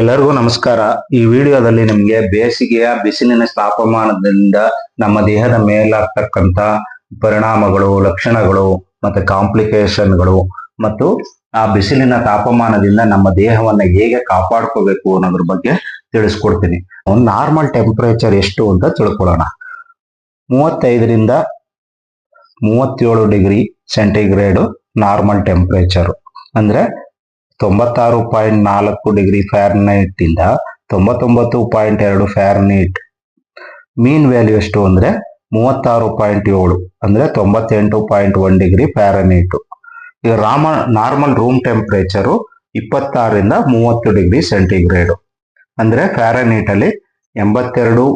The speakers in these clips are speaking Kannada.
ಎಲ್ಲರಿಗೂ ನಮಸ್ಕಾರ. ಈ ವಿಡಿಯೋದಲ್ಲಿ ನಿಮಗೆ ಬೇಸಿಗೆಯ ಬಿಸಿಲಿನ ತಾಪಮಾನದಿಂದ ನಮ್ಮ ದೇಹದ ಮೇಲಾಗ್ತಕ್ಕಂತ ಪರಿಣಾಮಗಳು, ಲಕ್ಷಣಗಳು ಮತ್ತೆ ಕಾಂಪ್ಲಿಕೇಶನ್ಗಳು ಮತ್ತು ಆ ಬಿಸಿಲಿನ ತಾಪಮಾನದಿಂದ ನಮ್ಮ ದೇಹವನ್ನ ಹೇಗೆ ಕಾಪಾಡ್ಕೋಬೇಕು ಅನ್ನೋದ್ರ ಬಗ್ಗೆ ತಿಳಿಸ್ಕೊಡ್ತೀನಿ. ಒಂದು ನಾರ್ಮಲ್ ಟೆಂಪರೇಚರ್ ಎಷ್ಟು ಅಂತ ತಿಳ್ಕೊಳ್ಳೋಣ. ಮೂವತ್ತೈದರಿಂದ ಮೂವತ್ತೇಳು ಡಿಗ್ರಿ ಸೆಂಟಿಗ್ರೇಡ್ ನಾರ್ಮಲ್ ಟೆಂಪರೇಚರ್. ಅಂದ್ರೆ ತೊಂಬತ್ತಾರು ಪಾಯಿಂಟ್ ನಾಲ್ಕು ಡಿಗ್ರಿ ಫ್ಯಾರ್ನೈಟ್ ಇಂದ ತೊಂಬತ್ತೊಂಬತ್ತು ಪಾಯಿಂಟ್ ಎರಡು ಫ್ಯಾರ್ನೈಟ್ ಮೀನ್ ವ್ಯಾಲ್ಯೂ ಎಷ್ಟು ಅಂದ್ರೆ ಮೂವತ್ತಾರು ಪಾಯಿಂಟ್ ಏಳು, ಅಂದ್ರೆ ತೊಂಬತ್ತೆಂಟು ಪಾಯಿಂಟ್ ಒನ್ ಡಿಗ್ರಿ ಫ್ಯಾರನೈಟ್ ಈಗ ರಾಮ ನಾರ್ಮಲ್ ರೂಮ್ ಟೆಂಪರೇಚರು ಇಪ್ಪತ್ತಾರರಿಂದ ಮೂವತ್ತು ಡಿಗ್ರಿ ಸೆಂಟಿಗ್ರೇಡ್ ಅಂದ್ರೆ ಫ್ಯಾರನೈಟ್ ಅಲ್ಲಿ ಎಂಬತ್ತೆರಡು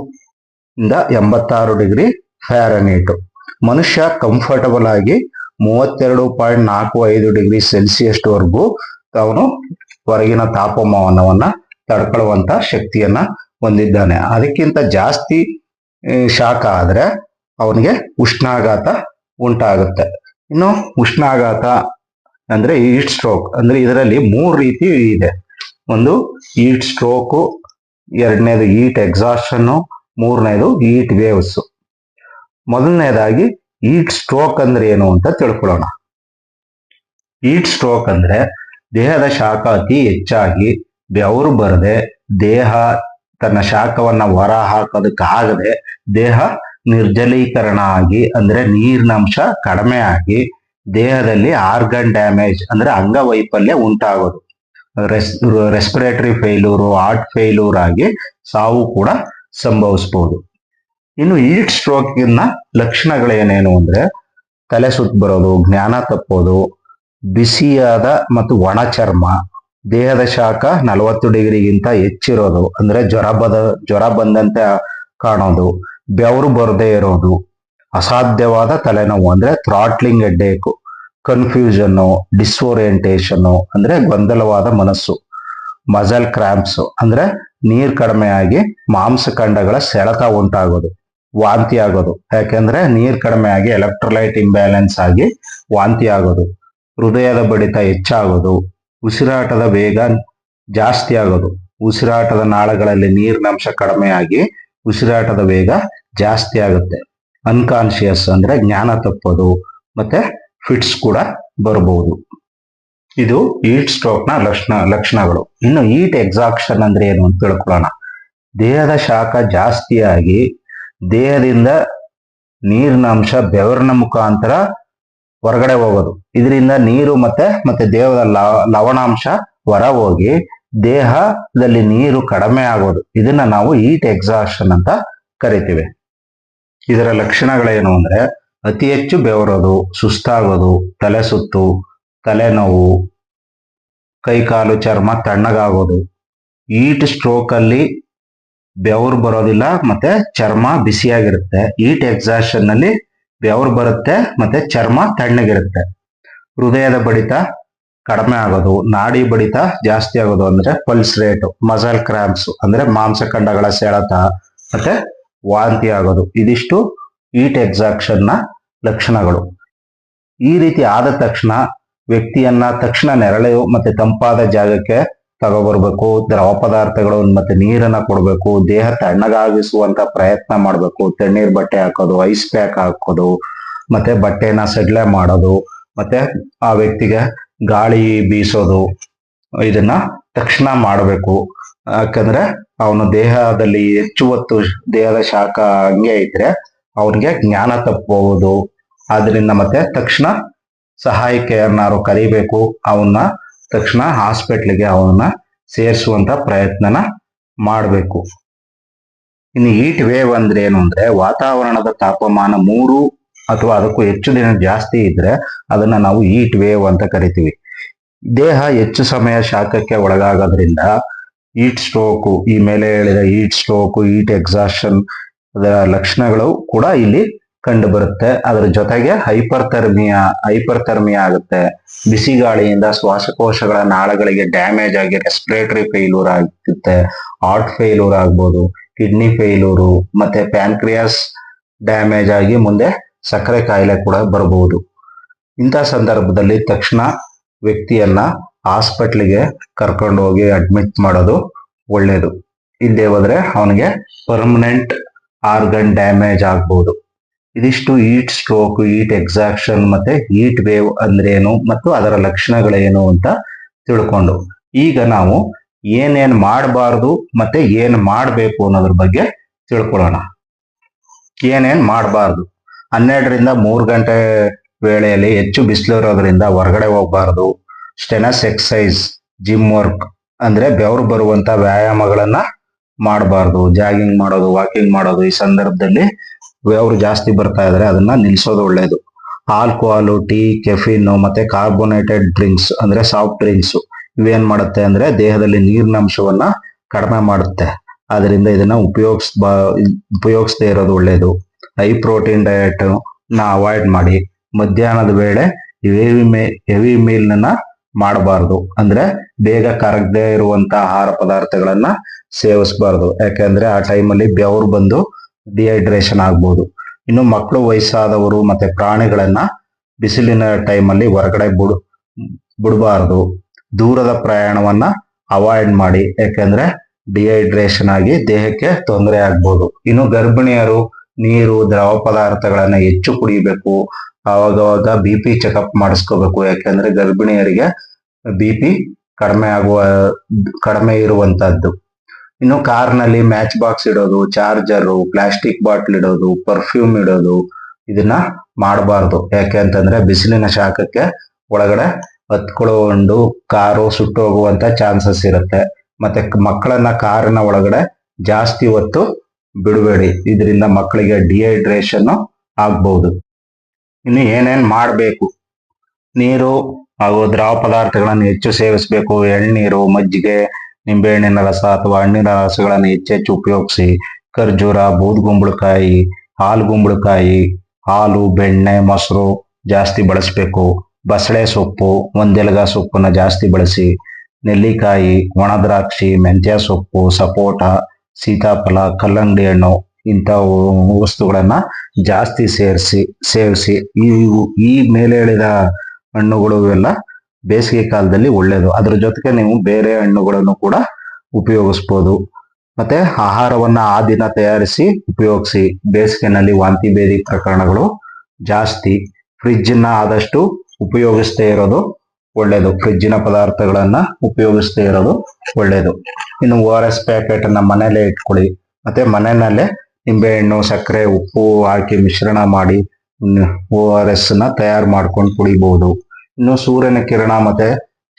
ಇಂದ ಎಂಬತ್ತಾರು ಡಿಗ್ರಿ ಫ್ಯಾರನೈಟ್ ಮನುಷ್ಯ ಕಂಫರ್ಟಬಲ್ ಆಗಿ ಮೂವತ್ತೆರಡು ಪಾಯಿಂಟ್ ನಾಲ್ಕು ಐದು ಡಿಗ್ರಿ ಸೆಲ್ಸಿಯಸ್ ವರೆಗೂ ಅವನು ಹೊರಗಿನ ತಾಪಮಾನವನ್ನ ತಡ್ಕೊಳ್ಳುವಂತ ಶಕ್ತಿಯನ್ನ ಹೊಂದಿದ್ದಾನೆ. ಅದಕ್ಕಿಂತ ಜಾಸ್ತಿ ಶಾಖ ಆದ್ರೆ ಅವನಿಗೆ ಉಷ್ಣಾಘಾತ ಉಂಟಾಗುತ್ತೆ. ಇನ್ನು ಉಷ್ಣಾಘಾತ ಅಂದ್ರೆ ಈಟ್ ಸ್ಟ್ರೋಕ್ ಅಂದ್ರೆ ಇದರಲ್ಲಿ ಮೂರು ರೀತಿ ಇದೆ. ಒಂದು ಈಟ್ ಸ್ಟ್ರೋಕು ಎರಡನೇದು ಈಟ್ ಎಕ್ಸಾಸ್ಟನ್ನು ಮೂರನೇದು ಈಟ್ ವೇವ್ಸ್ ಮೊದಲನೇದಾಗಿ ಈಟ್ ಸ್ಟ್ರೋಕ್ ಅಂದ್ರೆ ಏನು ಅಂತ ತಿಳ್ಕೊಳ್ಳೋಣ. ಈಟ್ ಸ್ಟ್ರೋಕ್ ಅಂದ್ರೆ ದೇಹದ ಶಾಖ ಅತಿ ಹೆಚ್ಚಾಗಿ ಬೆವರು ಬರದೆ ದೇಹ ತನ್ನ ಶಾಖವನ್ನ ಹೊರ ಹಾಕೋದಕ್ಕಾಗದೆ ದೇಹ ನಿರ್ಜಲೀಕರಣ ಆಗಿ ಅಂದ್ರೆ ನೀರಿನಂಶ ಕಡಿಮೆ ಆಗಿ ದೇಹದಲ್ಲಿ ಆರ್ಗನ್ ಡ್ಯಾಮೇಜ್ ಅಂದ್ರೆ ಅಂಗವೈಫಲ್ಯ ಉಂಟಾಗೋದು. Res respiratory failure heart failure ಆಗಿ ಸಾವು ಕೂಡ ಸಂಭವಿಸಬಹುದು ಇನ್ನು ಈಟ್ ಸ್ಟ್ರೋಕಿನ ಲಕ್ಷಣಗಳೇನೇನು ಅಂದ್ರೆ ತಲೆ ಸುತ್ತ ಬರೋದು, ಜ್ಞಾನ ತಪ್ಪೋದು ಬಿಸಿಯಾದ ಮತ್ತು ಒಣ ಚರ್ಮ ದೇಹದ ಶಾಖ ನಲವತ್ತು ಡಿಗ್ರಿಗಿಂತ ಹೆಚ್ಚಿರೋದು. ಅಂದ್ರೆ ಜ್ವರ ಬದ, ಜ್ವರ ಬಂದಂತೆ ಕಾಣೋದು. ಬೆವರು ಬರದೇ ಇರೋದು. ಅಸಾಧ್ಯವಾದ ತಲೆನೋವು ಅಂದ್ರೆ ಥ್ರಾಟ್ಲಿಂಗ್ ಹೆಡ್ಡೇಕು. ಕನ್ಫ್ಯೂಷನ್ನು ಡಿಸ್ಓರಿಯೆಂಟೇಷನ್ನು ಅಂದ್ರೆ ಗೊಂದಲವಾದ ಮನಸ್ಸು. ಮಜಲ್ ಕ್ರಾಂಪ್ಸ್ ಅಂದ್ರೆ ನೀರ್ ಕಡಿಮೆ ಆಗಿ ಮಾಂಸಖಂಡಗಳ ಸೆಳೆತ ಉಂಟಾಗೋದು. ವಾಂತಿ ಆಗೋದು ಯಾಕೆಂದ್ರೆ ನೀರ್ ಕಡಿಮೆ ಆಗಿ ಎಲೆಕ್ಟ್ರೋಲೈಟ್ ಇಂಬ್ಯಾಲೆನ್ಸ್ ಆಗಿ ವಾಂತಿ ಆಗೋದು ಹೃದಯದ ಬಡಿತ ಹೆಚ್ಚಾಗೋದು, ಉಸಿರಾಟದ ವೇಗ ಜಾಸ್ತಿ ಆಗೋದು. ಉಸಿರಾಟದ ನಾಳಗಳಲ್ಲಿ ನೀರಿನಂಶ ಕಡಿಮೆ ಆಗಿ ಉಸಿರಾಟದ ವೇಗ ಜಾಸ್ತಿ ಆಗುತ್ತೆ. ಅನ್ಕಾನ್ಶಿಯಸ್ ಅಂದ್ರೆ ಜ್ಞಾನ ತಪ್ಪೋದು, ಮತ್ತೆ ಫಿಟ್ಸ್ ಕೂಡ ಬರಬಹುದು. ಇದು ಈಟ್ ಸ್ಟ್ರೋಕ್ನ ಲಕ್ಷಣ, ಲಕ್ಷಣಗಳು. ಇನ್ನು ಈಟ್ ಎಕ್ಸಾಕ್ಷನ್ ಅಂದ್ರೆ ಏನು ಅಂತ ತಿಳ್ಕೊಳ್ಳೋಣ. ದೇಹದ ಶಾಖ ಜಾಸ್ತಿಯಾಗಿ ದೇಹದಿಂದ ನೀರಿನ ಅಂಶ ಬೆವರಿನ ಮುಖಾಂತರ ಹೊರಗಡೆ ಹೋಗೋದು. ಇದರಿಂದ ನೀರು ಮತ್ತೆ ಮತ್ತೆ ದೇಹದ ಲವಣಾಂಶ ಹೊರ ಹೋಗಿ ದೇಹದಲ್ಲಿ ನೀರು ಕಡಿಮೆ ಆಗೋದು. ಇದನ್ನ ನಾವು ಈಟ್ ಎಕ್ಸಾಷನ್ ಅಂತ ಕರಿತೀವಿ. ಇದರ ಲಕ್ಷಣಗಳೇನು ಅಂದ್ರೆ ಅತಿ ಹೆಚ್ಚು ಬೆವರೋದು, ಸುಸ್ತಾಗೋದು, ತಲೆ ಸುತ್ತು, ತಲೆನೋವು, ಕೈಕಾಲು ಚರ್ಮ ತಣ್ಣಗಾಗೋದು. ಈಟ್ ಸ್ಟ್ರೋಕ್ ಅಲ್ಲಿ ಬೆವರು ಬರೋದಿಲ್ಲ, ಮತ್ತೆ ಚರ್ಮ ಬಿಸಿಯಾಗಿರುತ್ತೆ. ಈಟ್ ಎಕ್ಸಾಷನ್ನಲ್ಲಿ ಬೆವರು ಬರುತ್ತೆ, ಮತ್ತೆ ಚರ್ಮ ತಣ್ಣಗಿರುತ್ತೆ. ಹೃದಯದ ಬಡಿತ ಕಡಿಮೆ ಆಗೋದು, ನಾಡಿ ಬಡಿತ ಜಾಸ್ತಿ ಆಗೋದು ಅಂದ್ರೆ ಪಲ್ಸ್ ರೇಟ್ ಮಸಲ್ ಕ್ರಾಂಪ್ಸ್ ಅಂದ್ರೆ ಮಾಂಸಖಂಡಗಳ ಸೆಳೆತ, ಮತ್ತೆ ವಾಂತಿ ಆಗೋದು. ಇದಿಷ್ಟು ಈಟ್ ಎಕ್ಸಾಕ್ಷನ್ನ ಲಕ್ಷಣಗಳು. ಈ ರೀತಿ ಆದ ತಕ್ಷಣ ವ್ಯಕ್ತಿಯನ್ನ ತಕ್ಷಣ ನೆರಳು ಮತ್ತೆ ತಂಪಾದ ಜಾಗಕ್ಕೆ ತಗೊಬರ್ಬೇಕು, ದ್ರವ ಪದಾರ್ಥಗಳು ಮತ್ತೆ ನೀರನ್ನ ಕೊಡಬೇಕು, ದೇಹ ತಣ್ಣಗಾಗಿಸುವಂತ ಪ್ರಯತ್ನ ಮಾಡ್ಬೇಕು. ತಣ್ಣೀರ್ ಬಟ್ಟೆ ಹಾಕೋದು ಐಸ್ ಪ್ಯಾಕ್ ಹಾಕೋದು, ಮತ್ತೆ ಬಟ್ಟೆನ ಸಡ್ಲೆ ಮಾಡೋದು, ಮತ್ತೆ ಆ ವ್ಯಕ್ತಿಗೆ ಗಾಳಿ ಬೀಸೋದು, ಇದನ್ನ ತಕ್ಷಣ ಮಾಡಬೇಕು. ಯಾಕಂದ್ರೆ ಅವನು ದೇಹದಲ್ಲಿ ಹೆಚ್ಚು ಹೊತ್ತು ದೇಹದ ಶಾಖ ಹಂಗೆ ಇದ್ರೆ ಅವನಿಗೆ ಜ್ಞಾನ ತಪ್ಪಬಹುದು ಆದ್ರಿಂದ ಮತ್ತೆ ತಕ್ಷಣ ಸಹಾಯಕ್ಕೆ ಯಾರನ್ನಾರು ಕರಿಬೇಕು ಅವನ್ನ ತಕ್ಷಣ ಹಾಸ್ಪಿಟ್ಲಿಗೆ ಅವನ್ನ ಸೇರಿಸುವಂತ ಪ್ರಯತ್ನನ ಮಾಡಬೇಕು. ಇನ್ನು ಹೀಟ್ ವೇವ್ ಅಂದ್ರೆ ಏನು ಅಂದ್ರೆ ವಾತಾವರಣದ ತಾಪಮಾನ ಮೂರು ಅಥವಾ ಅದಕ್ಕೂ ಹೆಚ್ಚು ದಿನ ಜಾಸ್ತಿ ಇದ್ರೆ ಅದನ್ನ ನಾವು ಹೀಟ್ ವೇವ್ ಅಂತ ಕರಿತೀವಿ. ದೇಹ ಹೆಚ್ಚು ಸಮಯ ಶಾಖಕ್ಕೆ ಒಳಗಾಗೋದ್ರಿಂದ ಈಟ್ ಸ್ಟ್ರೋಕು ಈ ಮೇಲೆ ಹೇಳಿದ ಈಟ್ ಸ್ಟ್ರೋಕು ಈಟ್ ಎಕ್ಸಾಷನ್ ಅದರ ಲಕ್ಷಣಗಳು ಕೂಡ ಇಲ್ಲಿ ಕಂಡು ಬರುತ್ತೆ ಅದರ ಜೊತೆಗೆ ಹೈಪರ್ ಥರ್ಮಿಯಾ ಹೈಪರ್ ಥರ್ಮಿಯಾ ಆಗುತ್ತೆ. ಬಿಸಿ ಗಾಳಿಯಿಂದ ಶ್ವಾಸಕೋಶಗಳ ನಾಳಗಳಿಗೆ ಡ್ಯಾಮೇಜ್ ಆಗಿ ರೆಸ್ಪಿರೇಟರಿ ಫೇಲ್ಯೂರ್ ಆಗುತ್ತೆ. ಹಾರ್ಟ್ ಫೇಲ್ಯೂರ್ ಆಗ್ಬೋದು ಕಿಡ್ನಿ ಫೇಲ್ಯೂರು ಮತ್ತೆ ಪ್ಯಾನ್ಕ್ರಿಯಾಸ್ ಡ್ಯಾಮೇಜ್ ಆಗಿ ಮುಂದೆ ಸಕ್ಕರೆ ಕಾಯಿಲೆ ಕೂಡ ಬರಬಹುದು ಇಂಥ ಸಂದರ್ಭದಲ್ಲಿ ತಕ್ಷಣ ವ್ಯಕ್ತಿಯನ್ನ ಹಾಸ್ಪಿಟ್ಲಿಗೆ ಕರ್ಕೊಂಡು ಹೋಗಿ ಅಡ್ಮಿಟ್ ಮಾಡೋದು ಒಳ್ಳೇದು. ಇಲ್ಲದೆ ಹೋದ್ರೆ ಅವನಿಗೆ ಪರ್ಮನೆಂಟ್ ಆರ್ಗನ್ ಡ್ಯಾಮೇಜ್ ಆಗ್ಬೋದು. ಇದಿಷ್ಟು ಈಟ್ ಸ್ಟ್ರೋಕ್ ಈಟ್ ಎಕ್ಸಾಕ್ಷನ್ ಮತ್ತೆ ಈಟ್ ವೇವ್ ಅಂದ್ರೇನು ಮತ್ತು ಅದರ ಲಕ್ಷಣಗಳೇನು ಅಂತ ತಿಳ್ಕೊಂಡು. ಈಗ ನಾವು ಏನೇನ್ ಮಾಡಬಾರ್ದು ಮತ್ತೆ ಏನ್ ಮಾಡಬೇಕು ಅನ್ನೋದ್ರ ಬಗ್ಗೆ ತಿಳ್ಕೊಳ್ಳೋಣ. ಏನೇನ್ ಮಾಡಬಾರ್ದು? ಹನ್ನೆರಡರಿಂದ ಮೂರು ಗಂಟೆ ವೇಳೆಯಲ್ಲಿ ಹೆಚ್ಚು ಬಿಸಿಲು ಇರೋದ್ರಿಂದ ಹೊರಗಡೆ ಹೋಗ್ಬಾರ್ದು. ಸ್ಟೆನಸ್ ಎಕ್ಸಸೈಸ್ ಜಿಮ್ ವರ್ಕ್ ಅಂದ್ರೆ ಬೆವರು ಬರುವಂತ ವ್ಯಾಯಾಮಗಳನ್ನ ಮಾಡಬಾರ್ದು. ಜಾಗಿಂಗ್ ಮಾಡೋದು, ವಾಕಿಂಗ್ ಮಾಡೋದು ಈ ಸಂದರ್ಭದಲ್ಲಿ ಬೆವರು ಜಾಸ್ತಿ ಬರ್ತಾ ಇದ್ರೆ, ಅದನ್ನ ನಿಲ್ಸೋದು ಒಳ್ಳೇದು. ಆಲ್ಕೋಹಾಲು, ಟೀ, ಕೆಫಿನ್, ಮತ್ತೆ ಕಾರ್ಬೋನೇಟೆಡ್ ಡ್ರಿಂಕ್ಸ್ ಅಂದ್ರೆ ಸಾಫ್ಟ್ ಡ್ರಿಂಕ್ಸ್ ಇವೇನ್ ಮಾಡುತ್ತೆ ಅಂದ್ರೆ ದೇಹದಲ್ಲಿ ನೀರಿನ ಅಂಶವನ್ನ ಕಡಿಮೆ ಮಾಡುತ್ತೆ. ಅದರಿಂದ ಇದನ್ನ ಉಪಯೋಗಿಸ್ ಉಪಯೋಗಿಸದೇ ಇರೋದು ಒಳ್ಳೇದು. ಹೈ ಪ್ರೋಟೀನ್ ಡಯಟ್ನ ಅವಾಯ್ಡ್ ಮಾಡಿ. ಮಧ್ಯಾಹ್ನದ ವೇಳೆ ಹೆವಿ ಮೇ ಹೆವಿ ಮೀಲ್ನ ಮಾಡಬಾರ್ದು. ಅಂದ್ರೆ ಬೇಗ ಕರಗದೇ ಇರುವಂತ ಆಹಾರ ಪದಾರ್ಥಗಳನ್ನ ಸೇವಿಸಬಾರ್ದು. ಯಾಕೆಂದ್ರೆ ಆ ಟೈಮಲ್ಲಿ ಬೆವರು ಬಂದು ಡಿಹೈಡ್ರೇಷನ್ ಆಗ್ಬೋದು. ಇನ್ನು ಮಕ್ಕಳು ವಯಸ್ಸಾದವರು ಮತ್ತೆ ಪ್ರಾಣಿಗಳನ್ನ ಬಿಸಿಲಿನ ಟೈಮಲ್ಲಿ ಹೊರಗಡೆ ಬಿಡು, ಬಿಡಬಾರ್ದು. ದೂರದ ಪ್ರಯಾಣವನ್ನ ಅವಾಯ್ಡ್ ಮಾಡಿ. ಯಾಕೆಂದ್ರೆ ಡಿಹೈಡ್ರೇಷನ್ ಆಗಿ ದೇಹಕ್ಕೆ ತೊಂದರೆ ಆಗ್ಬೋದು. ಇನ್ನು ಗರ್ಭಿಣಿಯರು ನೀರು, ದ್ರವ ಪದಾರ್ಥಗಳನ್ನ ಹೆಚ್ಚು ಕುಡಿಬೇಕು. ಆವಾಗವಾಗ ಬಿ ಪಿ ಚೆಕಪ್ ಮಾಡಿಸ್ಕೋಬೇಕು. ಯಾಕೆಂದ್ರೆ ಗರ್ಭಿಣಿಯರಿಗೆ ಬಿ ಪಿ ಕಡಿಮೆ ಆಗುವ, ಕಡಿಮೆ ಇರುವಂತದ್ದು ಇನ್ನು ಕಾರ್ನಲ್ಲಿ ಮ್ಯಾಚ್ ಬಾಕ್ಸ್ ಇಡೋದು ಚಾರ್ಜರ್ ಪ್ಲಾಸ್ಟಿಕ್ ಬಾಟ್ಲ್ ಇಡೋದು ಪರ್ಫ್ಯೂಮ್ ಇಡೋದು ಇದನ್ನ ಮಾಡಬಾರ್ದು. ಯಾಕೆ ಅಂತಂದ್ರೆ ಬಿಸಿಲಿನ ಶಾಖಕ್ಕೆ ಒಳಗಡೆ ಹತ್ಕೊಳ್ಳುಕೊಂಡು ಕಾರು ಸುಟ್ಟು ಹೋಗುವಂತ ಚಾನ್ಸಸ್ ಇರುತ್ತೆ. ಮತ್ತೆ ಮಕ್ಕಳನ್ನ ಕಾರಿನ ಒಳಗಡೆ ಜಾಸ್ತಿ ಹೊತ್ತು ಬಿಡಬೇಡಿ. ಇದರಿಂದ ಮಕ್ಕಳಿಗೆ ಡಿಹೈಡ್ರೇಷನ್ ಆಗ್ಬಹುದು ಇನ್ನು ಏನೇನ್ ಮಾಡಬೇಕು? ನೀರು ಹಾಗೂ ದ್ರವ ಪದಾರ್ಥಗಳನ್ನು ಹೆಚ್ಚು ಸೇವಿಸಬೇಕು. ಎಳ್ನೀರು, ಮಜ್ಜಿಗೆ ನಿಂಬೆಹಣ್ಣಿನ ರಸ ಅಥವಾ ಹಣ್ಣಿನ ರಸಗಳನ್ನು ಹೆಚ್ಚೆಚ್ಚು ಉಪಯೋಗಿಸಿ. ಖರ್ಜೂರ ಬೂದ್ಗುಂಬಳಕಾಯಿ ಹಾಲುಗುಂಬಳಕಾಯಿ ಹಾಲು ಬೆಣ್ಣೆ, ಮೊಸರು ಜಾಸ್ತಿ ಬಳಸಬೇಕು. ಬಸಳೆ ಸೊಪ್ಪು, ಒಂದೆಲಗ ಸೊಪ್ಪನ್ನ ಜಾಸ್ತಿ ಬಳಸಿ. ನೆಲ್ಲಿಕಾಯಿ, ಒಣ ದ್ರಾಕ್ಷಿ, ಮೆಂತ್ಯ ಸೊಪ್ಪು, ಸಪೋಟ, ಸೀತಾಫಲ, ಕಲ್ಲಂಗಡಿ ಹಣ್ಣು ಇಂಥ ವಸ್ತುಗಳನ್ನ ಜಾಸ್ತಿ ಸೇರಿಸಿ, ಸೇವಿಸಿ. ಈ ಈ ಮೇಲೆ ಹೇಳಿದ ಹಣ್ಣುಗಳು ಎಲ್ಲ ಬೇಸಿಗೆ ಕಾಲದಲ್ಲಿ ಒಳ್ಳೆಯದು ಅದ್ರ ಜೊತೆಗೆ ನೀವು ಬೇರೆ ಹಣ್ಣುಗಳನ್ನು ಕೂಡ ಉಪಯೋಗಿಸ್ಬೋದು. ಮತ್ತೆ ಆಹಾರವನ್ನ ಆ ದಿನ ತಯಾರಿಸಿ ಉಪಯೋಗಿಸಿ. ಬೇಸಿಗೆನಲ್ಲಿ ವಾಂತಿ ಭೇದಿ ಪ್ರಕರಣಗಳು ಜಾಸ್ತಿ. ಫ್ರಿಡ್ಜ್ನ ಆದಷ್ಟು ಉಪಯೋಗಿಸದೇ ಇರೋದು ಒಳ್ಳೇದು. ಫ್ರಿಜ್ಜಿನ ಪದಾರ್ಥಗಳನ್ನ ಉಪಯೋಗಿಸದೇ ಇರೋದು ಒಳ್ಳೇದು. ಇನ್ನು ಓ ಆರ್ ಎಸ್ ಪ್ಯಾಕೆಟ್ ಅನ್ನ ಮನೇಲೆ ಇಟ್ಕೊಳ್ಳಿ. ಮತ್ತೆ ಮನೆಯಲ್ಲೇ ನಿಂಬೆಹಣ್ಣು, ಸಕ್ಕರೆ, ಉಪ್ಪು ಹಾಕಿ ಮಿಶ್ರಣ ಮಾಡಿ ಓ ಆರ್ ಎಸ್ನ ತಯಾರು ಮಾಡ್ಕೊಂಡು ಕುಡಿಬಹುದು ಇನ್ನು ಸೂರ್ಯನ ಕಿರಣ ಮತ್ತೆ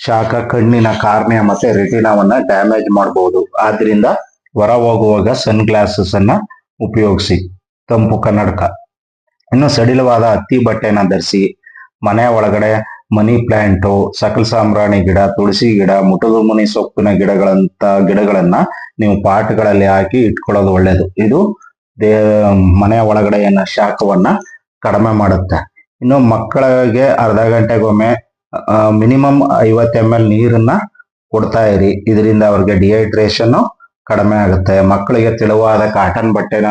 ಶಾಖ, ಕಣ್ಣಿನ ಕಾರ್ನಿಯ ಮತ್ತೆ ರೆಟಿನಾವನ್ನ ಡ್ಯಾಮೇಜ್ ಮಾಡಬಹುದು ಆದ್ರಿಂದ ಹೊರ ಹೋಗುವಾಗ ಸನ್ ಗ್ಲಾಸಸ್ ಅನ್ನ ಉಪಯೋಗಿಸಿ. ತಂಪು ಕನ್ನಡಕ. ಇನ್ನು ಸಡಿಲವಾದ ಹತ್ತಿ ಬಟ್ಟೆನ ಧರಿಸಿ, ಮನೆ ಒಳಗಡೆ ಮನಿ ಪ್ಲಾಂಟು, ಸಕಲ ಸಾಂಬ್ರಾಣಿ ಗಿಡ, ತುಳಸಿ ಗಿಡ ಮುಟದು ಮುನಿ ಸೊಪ್ಪಿನ ಗಿಡಗಳಂತ ಗಿಡಗಳನ್ನ ನೀವು ಪಾಟ್ಗಳಲ್ಲಿ ಹಾಕಿ ಇಟ್ಕೊಳ್ಳೋದು ಒಳ್ಳೇದು. ಇದು ದೇ ಮನೆಯ ಒಳಗಡೆಯನ್ನ ಶಾಖವನ್ನ ಕಡಿಮೆ ಮಾಡುತ್ತೆ. ಇನ್ನು ಮಕ್ಕಳಿಗೆ ಅರ್ಧ ಗಂಟೆಗೊಮ್ಮೆ ಮಿನಿಮಮ್ ಐವತ್ತು ಎಂ ಎಲ್ ನೀರನ್ನ ಕೊಡ್ತಾ ಇರಿ. ಇದರಿಂದ ಅವ್ರಿಗೆ ಡಿಹೈಡ್ರೇಷನ್ ಕಡಿಮೆ ಆಗುತ್ತೆ. ಮಕ್ಕಳಿಗೆ ತೆಳುವಾದ ಕಾಟನ್ ಬಟ್ಟೆನ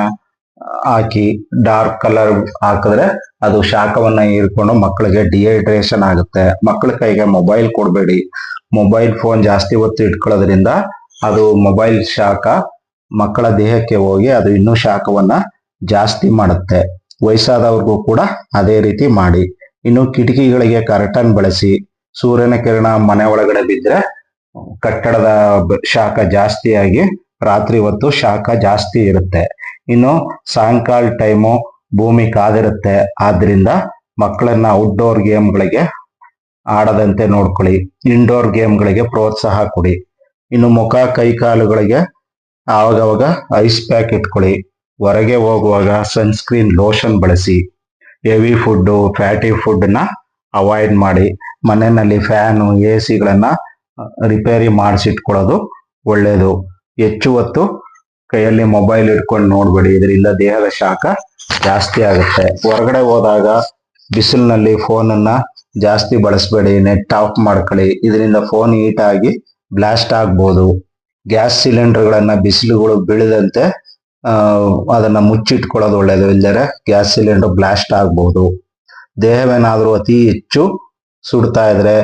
ಹಾಕಿ ಡಾರ್ಕ್ ಕಲರ್ ಹಾಕಿದ್ರೆ ಅದು ಶಾಖವನ್ನ ಹೀರ್ಕೊಂಡು ಮಕ್ಕಳಿಗೆ ಡಿಹೈಡ್ರೇಷನ್ ಆಗುತ್ತೆ. ಮಕ್ಕಳ ಕೈಗೆ ಮೊಬೈಲ್ ಕೊಡಬೇಡಿ. ಮೊಬೈಲ್ ಫೋನ್ ಜಾಸ್ತಿ ಹೊತ್ತು ಇಟ್ಕೊಳ್ಳೋದ್ರಿಂದ ಅದು ಮೊಬೈಲ್ ಶಾಖ ಮಕ್ಕಳ ದೇಹಕ್ಕೆ ಹೋಗಿ ಅದು ಇನ್ನೂ ಶಾಖವನ್ನ ಜಾಸ್ತಿ ಮಾಡುತ್ತೆ. ವಯಸ್ಸಾದವ್ರಿಗೂ ಕೂಡ ಅದೇ ರೀತಿ ಮಾಡಿ. ಇನ್ನು ಕಿಟಕಿಗಳಿಗೆ ಕರ್ಟನ್ ಬಳಸಿ, ಸೂರ್ಯನ ಕಿರಣ ಮನೆ ಒಳಗಡೆ ಬಿದ್ದರೆ ಕಟ್ಟಡದ ಶಾಖ ಜಾಸ್ತಿಯಾಗಿ ರಾತ್ರಿ ಹೊತ್ತು ಶಾಖ ಜಾಸ್ತಿ ಇರುತ್ತೆ. ಇನ್ನು ಸಾಯಂಕಾಲ ಟೈಮು ಭೂಮಿ ಕಾದಿರುತ್ತೆ. ಆದ್ರಿಂದ ಮಕ್ಕಳನ್ನ ಔಟ್ಡೋರ್ ಗೇಮ್ಗಳಿಗೆ ಆಡದಂತೆ ನೋಡ್ಕೊಳ್ಳಿ. ಇಂಡೋರ್ ಗೇಮ್ಗಳಿಗೆ ಪ್ರೋತ್ಸಾಹ ಕೊಡಿ. ಇನ್ನು ಮುಖ, ಕೈ, ಕಾಲುಗಳಿಗೆ ಆವಾಗವಾಗ ಐಸ್ ಪ್ಯಾಕ್ ಇಟ್ಕೊಳ್ಳಿ. ಹೊರಗೆ ಹೋಗುವಾಗ ಸನ್ಸ್ಕ್ರೀನ್ ಲೋಷನ್ ಬಳಸಿ ಹೆವಿ ಫುಡ್ಡು ಫ್ಯಾಟಿ ಫುಡ್ನ ಅವಾಯ್ಡ್ ಮಾಡಿ, ಮನೆಯಲ್ಲಿ ಫ್ಯಾನು ಎ ಸಿಗಳನ್ನ ರಿಪೇರಿ ಮಾಡಿಸಿಟ್ಕೊಳ್ಳೋದು ಒಳ್ಳೆಯದು ಹೆಚ್ಚು ಹೊತ್ತು ಕೈಯಲ್ಲಿ ಮೊಬೈಲ್ ಇಟ್ಕೊಂಡು ನೋಡಬೇಡಿ, ಇದರಿಂದ ದೇಹದ ಶಾಖ ಜಾಸ್ತಿ ಆಗುತ್ತೆ. ಹೊರಗಡೆ ಹೋದಾಗ ಬಿಸಿಲಿನಲ್ಲಿ ಫೋನನ್ನ ಜಾಸ್ತಿ ಬಳಸಬೇಡಿ ನೆಟ್ ಆಫ್ ಮಾಡ್ಕೊಳ್ಳಿ. ಇದರಿಂದ ಫೋನ್ ಹೀಟ್ ಆಗಿ ಬ್ಲಾಸ್ಟ್ ಆಗ್ಬೋದು. ಗ್ಯಾಸ್ ಸಿಲಿಂಡರ್ಗಳನ್ನ ಬಿಸಿಲುಗಳು ಬೀಳದಂತೆ ಅದನ್ನ ಮುಚ್ಚಿಟ್ಕೊಳ್ಳೋದು ಒಳ್ಳೇದು. ಇಲ್ದರೆ ಗ್ಯಾಸ್ ಸಿಲಿಂಡರ್ ಬ್ಲಾಸ್ಟ್ ಆಗಬಹುದು ದೇಹವೇನಾದ್ರೂ ಅತಿ ಹೆಚ್ಚು ಸುಡ್ತಾ ಇದ್ರೆ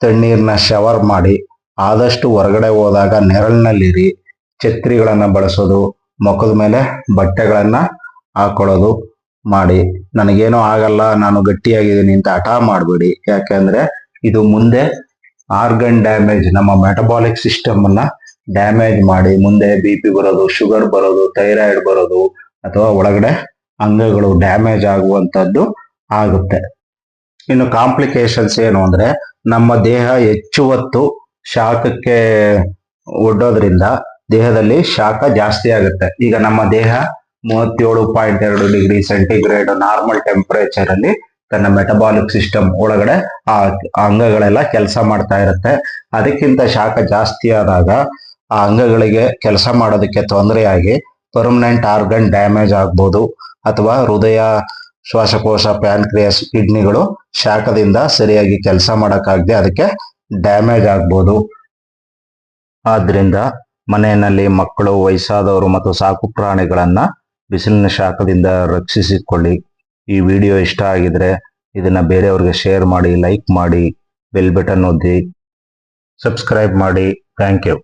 ತಣ್ಣೀರನ್ನ ಶವರ್ ಮಾಡಿ, ಆದಷ್ಟು ಹೊರಗಡೆ ಹೋದಾಗ ನೆರಳಿನಲ್ಲಿರಿ, ಛತ್ರಿಗಳನ್ನ ಬಳಸೋದು, ಮುಖದ ಮೇಲೆ ಬಟ್ಟೆಗಳನ್ನ ಹಾಕೊಳ್ಳೋದು ಮಾಡಿ. ನನಗೇನೋ ಆಗಲ್ಲ, ನಾನು ಗಟ್ಟಿಯಾಗಿದ್ದೀನಿ ಅಂತ ಹಠ ಮಾಡಬೇಡಿ. ಯಾಕೆಂದ್ರೆ ಇದು ಮುಂದೆ ಆರ್ಗನ್ ಡ್ಯಾಮೇಜ್, ನಮ್ಮ ಮೆಟಬಾಲಿಕ್ ಸಿಸ್ಟಮ್ ಅನ್ನ ಡ್ಯಾಮೇಜ್ ಮಾಡಿ, ಮುಂದೆ ಬಿ ಪಿ ಬರೋದು ಶುಗರ್ ಬರೋದು ಥೈರಾಯ್ಡ್ ಬರೋದು, ಅಥವಾ ಒಳಗಡೆ ಅಂಗಗಳು ಡ್ಯಾಮೇಜ್ ಆಗುವಂತದ್ದು ಆಗುತ್ತೆ. ಇನ್ನು ಕಾಂಪ್ಲಿಕೇಶನ್ಸ್ ಏನು ಅಂದ್ರೆ, ನಮ್ಮ ದೇಹ ಹೆಚ್ಚು ಹೊತ್ತು ಶಾಖಕ್ಕೆ ಒಡ್ಡೋದ್ರಿಂದ ದೇಹದಲ್ಲಿ ಶಾಖ ಜಾಸ್ತಿ ಆಗುತ್ತೆ. ಈಗ ನಮ್ಮ ದೇಹ ಮೂವತ್ತೇಳು ಪಾಯಿಂಟ್ ಎರಡು ಡಿಗ್ರಿ ಸೆಂಟಿಗ್ರೇಡ್ ನಾರ್ಮಲ್ ಟೆಂಪರೇಚರ್ ಅಲ್ಲಿ ತನ್ನ ಮೆಟಬಾಲಿಕ್ ಸಿಸ್ಟಮ್ ಒಳಗಡೆ ಆ ಅಂಗಗಳೆಲ್ಲ ಕೆಲಸ ಮಾಡ್ತಾ ಇರುತ್ತೆ. ಅದಕ್ಕಿಂತ ಶಾಖ ಜಾಸ್ತಿ ಆದಾಗ ಆ ಅಂಗಗಳಿಗೆ ಕೆಲಸ ಮಾಡೋದಕ್ಕೆ ತೊಂದರೆಯಾಗಿ ಪರ್ಮನೆಂಟ್ ಆರ್ಗನ್ ಡ್ಯಾಮೇಜ್ ಆಗ್ಬೋದು ಅಥವಾ ಹೃದಯ, ಶ್ವಾಸಕೋಶ ಪ್ಯಾನ್ಕ್ರಿಯಸ್ ಕಿಡ್ನಿಗಳು ಶಾಖದಿಂದ ಸರಿಯಾಗಿ ಕೆಲಸ ಮಾಡೋಕ್ಕಾಗದೆ ಅದಕ್ಕೆ ಡ್ಯಾಮೇಜ್ ಆಗ್ಬೋದು. ಆದ್ರಿಂದ ಮನೆಯಲ್ಲಿ ಮಕ್ಕಳು, ವಯಸ್ಸಾದವರು ಮತ್ತು ಸಾಕು ಪ್ರಾಣಿಗಳನ್ನ ಬಿಸಿಲಿನ ಶಾಖದಿಂದ ರಕ್ಷಿಸಿಕೊಳ್ಳಿ. ಈ ವಿಡಿಯೋ ಇಷ್ಟ ಆಗಿದ್ರೆ ಇದನ್ನ ಬೇರೆಯವ್ರಿಗೆ ಶೇರ್ ಮಾಡಿ ಲೈಕ್ ಮಾಡಿ ಬೆಲ್ ಬಟನ್ ಒತ್ತಿ ಸಬ್ಸ್ಕ್ರೈಬ್ ಮಾಡಿ. Thank you